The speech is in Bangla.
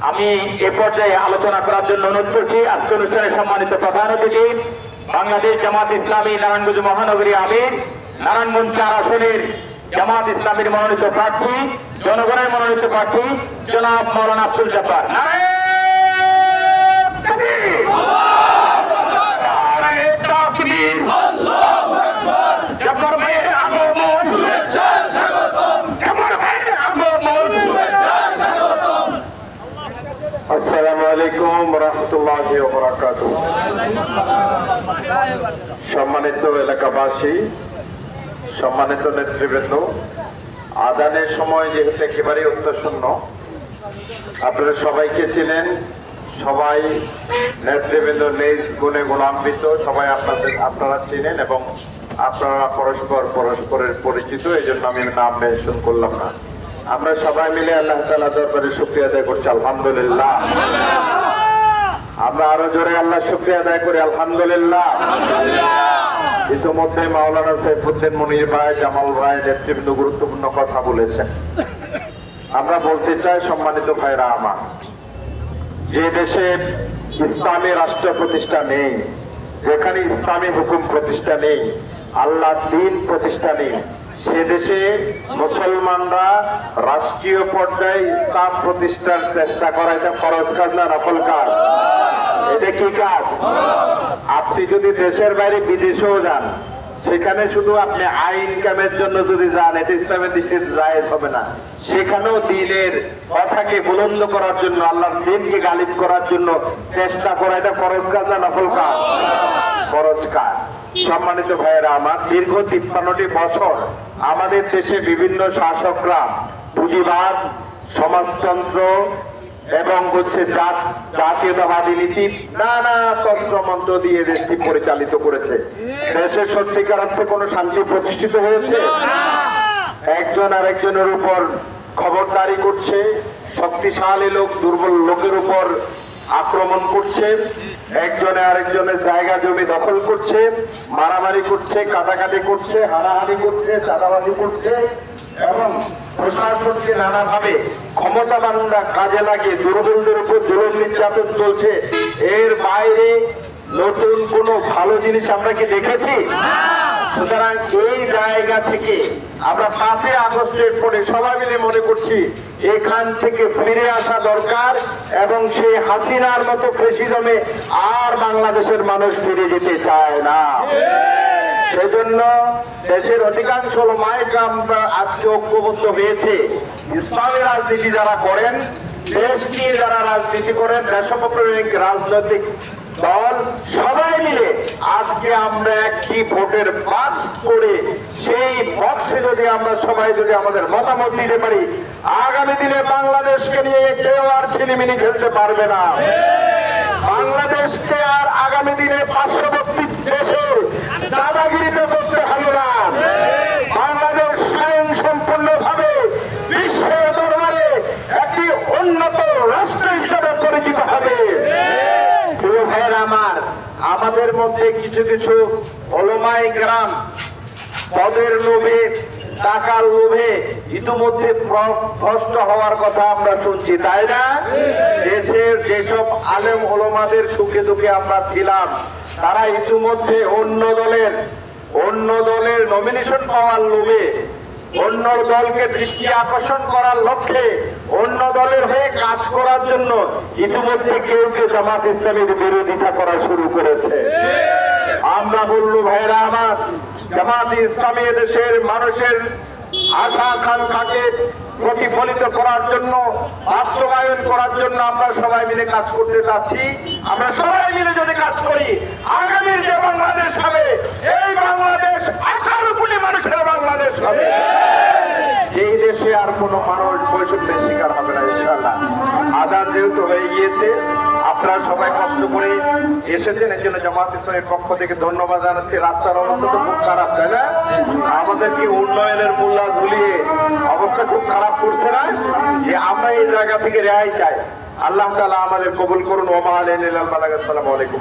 আমি এ পর্যায়ে আলোচনা করার জন্য অনুরোধ করছি। আজকে অনুষ্ঠানে সম্মানিত প্রধান অতিথি, বাংলাদেশ জামাত ইসলামী নারায়ণগঞ্জ মহানগরী আমির, নারায়ণগঞ্জ চার আসনের জামাত ইসলামীর মনোনীত প্রার্থী, জনগণের মনোনীত প্রার্থী, জনাব মৌলানা আব্দুল জব্বার। নারায়ণ তাকবীর! নারায়ণ তাকবীর! জব্বার ভাইয়ের আগমন জব্বার ভাইয়ের আগমন আসসালামু সম্মানিত এলাকাবাসী, সম্মানিত নেতৃবৃন্দ, আদানের সময় যেহেতু একেবারে উত্তরশূন্য আপনারা সবাইকে চেনেন, সবাই নেতৃবৃন্দ নিজ গুণে গুণান্বিত, সবাই আপনাদের, আপনারা চেনেন এবং আপনারা পরস্পর পরস্পরের পরিচিত এই জন্য আমি নাম মেনশন করলাম না। আমরা সবাই মিলে আল্লাহ তালা দরবারে শুক্রিয়া আদায় করছি, আলহামদুলিল্লাহ। আমরা আরও জোরে আল্লাহ শুক্রিয়া আদায় করি আলহামদুলিল্লাহ। ইতিমধ্যে মাওলানা সাইফুদ্দিন মনির ভাই জামাল ভাই নেতৃবৃন্দ গুরুত্বপূর্ণ কথা বলেছেন। আমরা বলতে চাই সম্মানিত ভাইরা আমার যে দেশে ইসলামী রাষ্ট্র প্রতিষ্ঠা নেই যেখানে ইসলামী হুকুম প্রতিষ্ঠা নেই আল্লাহ দিন প্রতিষ্ঠা নেই সে দেশে মুসলমানরা রাষ্ট্রীয় পর্যায়ে ইসলাম প্রতিষ্ঠার চেষ্টা করা এটা ফরজ কাজ না নকল কাজ। এটা কি কাজ? আপনি যদি দেশের বাইরে বিদেশেও যান, সেখানে শুধু আপনি আই ইনকামের জন্য যদি যান, এটা ইসলামের দৃষ্টিতে জায়েজ হবে না। সেখানেও দিনের কথাকে বুলন্দ করার জন্য, আল্লাহর দিনকে গালিব করার জন্য চেষ্টা করা, এটা ফরজ কাজ না নফল কাজ? ফরজ কাজ। সম্মানিত ভাইয়েরা, আমার দীর্ঘ তিপ্পান্নটি বছর আমাদের দেশে বিভিন্ন শাসকরা, পুঁজিবাদ, সমাজতন্ত্র এবং হচ্ছে জাত- জাতীয়তাবাদী নীতি নানা তন্ত্রমন্ত্র দিয়ে দেশটি পরিচালিত করেছে। দেশের সত্যিকার অর্থে কোনো শান্তি প্রতিষ্ঠিত হয়েছে? একজন আরেকজনের উপর খবরদারি করছে। শক্তিশালী লোক, দুর্বল লোকের উপর আক্রমণ করছে, একজনে আরেকজনের জায়গা জমি দখল করছে, মারামারি করছে, কাটাকাটি করছে, হানাহানি করছে, চাঁদাবাজি করছে, এবং প্রশাসনকে নানাভাবে ক্ষমতাবানরা কাজে লাগিয়ে দুর্বলদের উপর জুলুম নির্যাতন চলছে। এর বাইরে নতুন কোনো ভালো জিনিস আমরা কি দেখেছি? সুতরাং এই জায়গা থেকে আমরা পাঁচই আগস্টের পরে সবাই মিলে মনে করছি এখান থেকে ফিরে আসা দরকার এবং সেই হাসিনার মতো ফেসিজমে আর বাংলাদেশের মানুষ ফিরে যেতে চায় না। সেজন্য দেশের অধিকাংশ মায়কামরা আজকে ঐক্যবদ্ধ হয়েছে। ইসলামী রাজনীতি যারা করেন, দেশ নিয়ে যারা রাজনীতি করেন, দেশপ্রেমিক রাজনৈতিক দল সবাই মিলে আজকে আমরা একটি ভোটের পাস করে সেই বক্সে যদি আমরা সবাই যদি আমাদের মতামত দিতে পারি, আগামী দিনে বাংলাদেশকে নিয়ে কেউ আর ছিনিমিনি খেলতে পারবে না। বাংলাদেশকে আর আগামী দিনে পার্শ্ববর্তী দেশের দাদাগিরিতে করতে হবে না বাংলাদেশ স্বয়ং সম্পূর্ণভাবে বিশ্বের দরবারে একটি উন্নত রাষ্ট্র হিসাবে পরিচিত হবে প্রিয় ভাইয়ের আমার আমাদের মধ্যে কিছু কিছু অলমাই গ্রাম পদের লোভে, টাকার লোভে ইতিমধ্যে ভ্রষ্ট হওয়ার কথা আমরা শুনছি, তাই না? দেশের যেসব আলেম ওলমাদের সুখে দুঃখে আমরা ছিলাম, তারা ইতিমধ্যে অন্য দলের অন্য দলের নমিনেশন পাওয়ার লোভে অন্য দলকে দৃষ্টি আকর্ষণ করার লক্ষ্যে অন্য দলের হয়ে কাজ করার জন্য ইতিমধ্যে কেউ কেউ জামাত ইসলামের বিরোধিতা করা শুরু করেছে। আমরা বললু, ভাইরা আমার, জামাত ইসলামী দেশের মানুষের আশা আকাঙ্ক্ষাকে প্রতিফলিত করার জন্য, বাস্তবায়ন করার জন্য আমরা সবাই মিলে কাজ করতে চাচ্ছি। আমরা সবাই মিলে যদি কাজ করি, আগামীর যে বাংলাদেশ হবে, এই বাংলাদেশ আঠারো কোটি মানুষের বাংলাদেশ হবে এই দেশে আর কোনো মানুষ বৈষম্যের শিকার হবে না ইনশাল্লাহ আদার যেহেতু হয়ে গিয়েছে, আপনারা সবাই কষ্ট করে এসেছেন এর জন্য জামাত ইসলামের পক্ষ থেকে ধন্যবাদ জানাচ্ছি। রাস্তার অবস্থা তো খুব খারাপ, তাই না? আমাদেরকে উন্নয়নের মূল্য ঝুলিয়ে অবস্থা খুব খারাপ করছে না? যে আমরা এই জায়গা থেকে রেহাই চাই। আল্লাহ তালা আমাদের কবুল করুন। ওমা আলী আসসালামু আলাইকুম